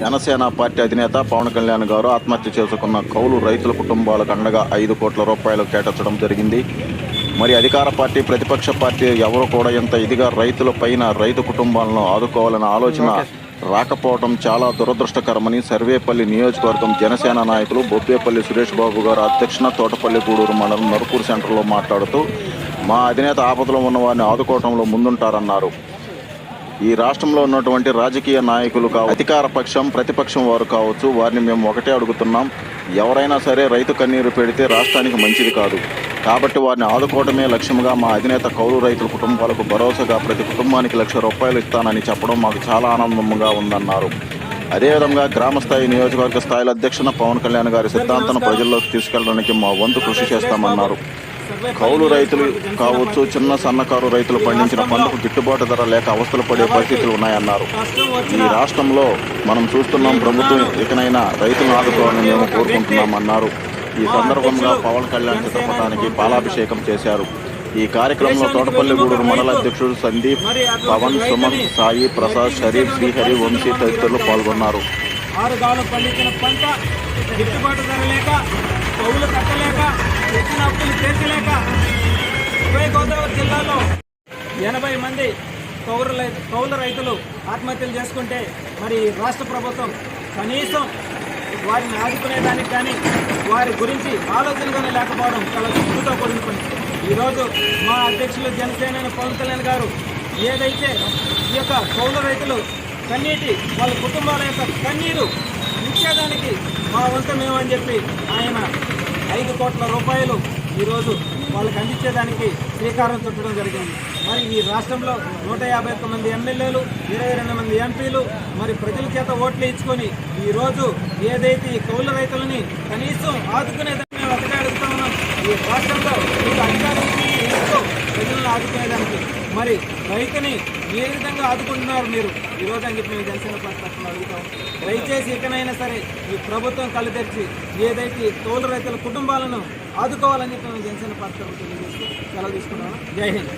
Janasena party అధినేత పవన్ కళ్యాణ్ గారు ఆత్మహత్య చేసుకున్న కౌలు రైతుల కుటుంబాలకు అండగా ఐదు కోట్ల రూపాయలు కేటాయించడం జరిగింది. మరి అధికార పార్టీ ప్రతిపక్ష పార్టీ ఎవరు కూడా ఇంత ఇదిగా రైతుల పైన రైతు కుటుంబాలను ఆదుకోవాలన్న ఆలోచన రాకపోవడం చాలా దురదృష్టకరమని సర్వేపల్లి నియోజకవర్గం జనసేన నాయకులు బొబ్బేపల్లి సురేష్ బాబు గారు అధ్యక్షన తోటపల్లి గూడూరు మండలం నరుకూరు సెంటర్లో మాట్లాడుతూ మా అధినేత ఆపదలో ఉన్న వారిని ఆదుకోవడంలో ముందుంటారన్నారు. ఈ రాష్ట్రంలో ఉన్నటువంటి రాజకీయ నాయకులు కావచ్చు అధికార పక్షం ప్రతిపక్షం వారు కావచ్చు వారిని మేము ఒకటే అడుగుతున్నాం. ఎవరైనా సరే రైతు కన్నీరు పెడితే రాష్ట్రానికి మంచిది కాదు. కాబట్టి వారిని ఆదుకోవడమే లక్ష్యంగా మా అధినేత కౌలు రైతుల కుటుంబాలకు భరోసాగా ప్రతి కుటుంబానికి లక్ష రూపాయలు ఇస్తానని చెప్పడం మాకు చాలా ఆనందంగా ఉందన్నారు. అదేవిధంగా గ్రామస్థాయి నియోజకవర్గ స్థాయిలో అధ్యక్షున పవన్ కళ్యాణ్ గారి సిద్ధాంతాన్ని ప్రజల్లోకి తీసుకెళ్ళడానికి మా వంతు కృషి చేస్తామన్నారు. కౌలు రైతులు కావచ్చు చిన్న సన్నకారు రైతులు పండించిన పంటకు గిట్టుబాటు ధర లేక అవస్థలు పడే పరిస్థితులు ఉన్నాయన్నారు. ఈ రాష్ట్రంలో మనం చూస్తున్నాం ప్రభుత్వం ఇకనైనా రైతులను ఆదుకోవాలని మేము కోరుకుంటున్నామన్నారు. ఈ సందర్భంగా పవన్ కళ్యాణ్ చిత్రపటానికి పాలాభిషేకం చేశారు. ఈ కార్యక్రమంలో తోటపల్లిగూడూరు మండల అధ్యక్షుడు సందీప్ పవన్ సుమన్ సాయి ప్రసాద్ షరీఫ్ శ్రీహరి వంశీ తదితరులు పాల్గొన్నారు. ఆరు పండించిన పంట గిట్టుబాటు ధర లేక కౌలు కట్టలేక అప్పులు తీర్చలేక ఉభయ గోదావరి జిల్లాలో ఎనభై మంది కౌలు రై- కౌలు రైతులు ఆత్మహత్యలు చేసుకుంటే మరి రాష్ట్ర ప్రభుత్వం కనీసం వారిని ఆదుకునేదానికి కానీ వారి గురించి ఆలోచన కానీ లేకపోవడం చాలా సిగ్గుతో కూడిన పని. ఈరోజు మా అధ్యక్షులు జనసేన పవన్ కళ్యాణ్ గారు ఏదైతే ఈ యొక్క కౌలు రైతులు కన్నీటి వాళ్ళ కుటుంబాల యొక్క కన్నీరు ఇచ్చేదానికి మా వంతు మేము అని చెప్పి ఆయన ఐదు కోట్ల రూపాయలు ఈరోజు వాళ్ళకి అందించేదానికి శ్రీకారం చుట్టడం జరిగింది. మరి ఈ రాష్ట్రంలో నూట యాభై ఒక్క మంది ఎమ్మెల్యేలు ఇరవై రెండు మంది ఎంపీలు మరి ప్రజల చేత ఓట్లు ఇచ్చుకొని ఈరోజు ఏదైతే ఈ కౌలు రైతులని కనీసం ఆదుకునే మేము ఒకటే అడుగుతా ఉన్నాం ఈ రాష్ట్రంలో మీకు అధికారం ఇస్తూ ప్రజలను ఆదుకునేదానికి మరి రైతుని ఏ విధంగా ఆదుకుంటున్నారు మీరు? ఈరోజు అని చెప్పి మేము జనసేన పార్టీ తరఫున అడుగుతాం. దయచేసి ఇకనైనా సరే ఈ ప్రభుత్వం కళ్ళు తెరిచి ఏదైతే తోలు రైతుల కుటుంబాలను ఆదుకోవాలని చెప్పి మేము జనసేన పార్టీ తరఫున తెలియజేస్తూ సెలవు తీసుకున్నాను జై హింద్.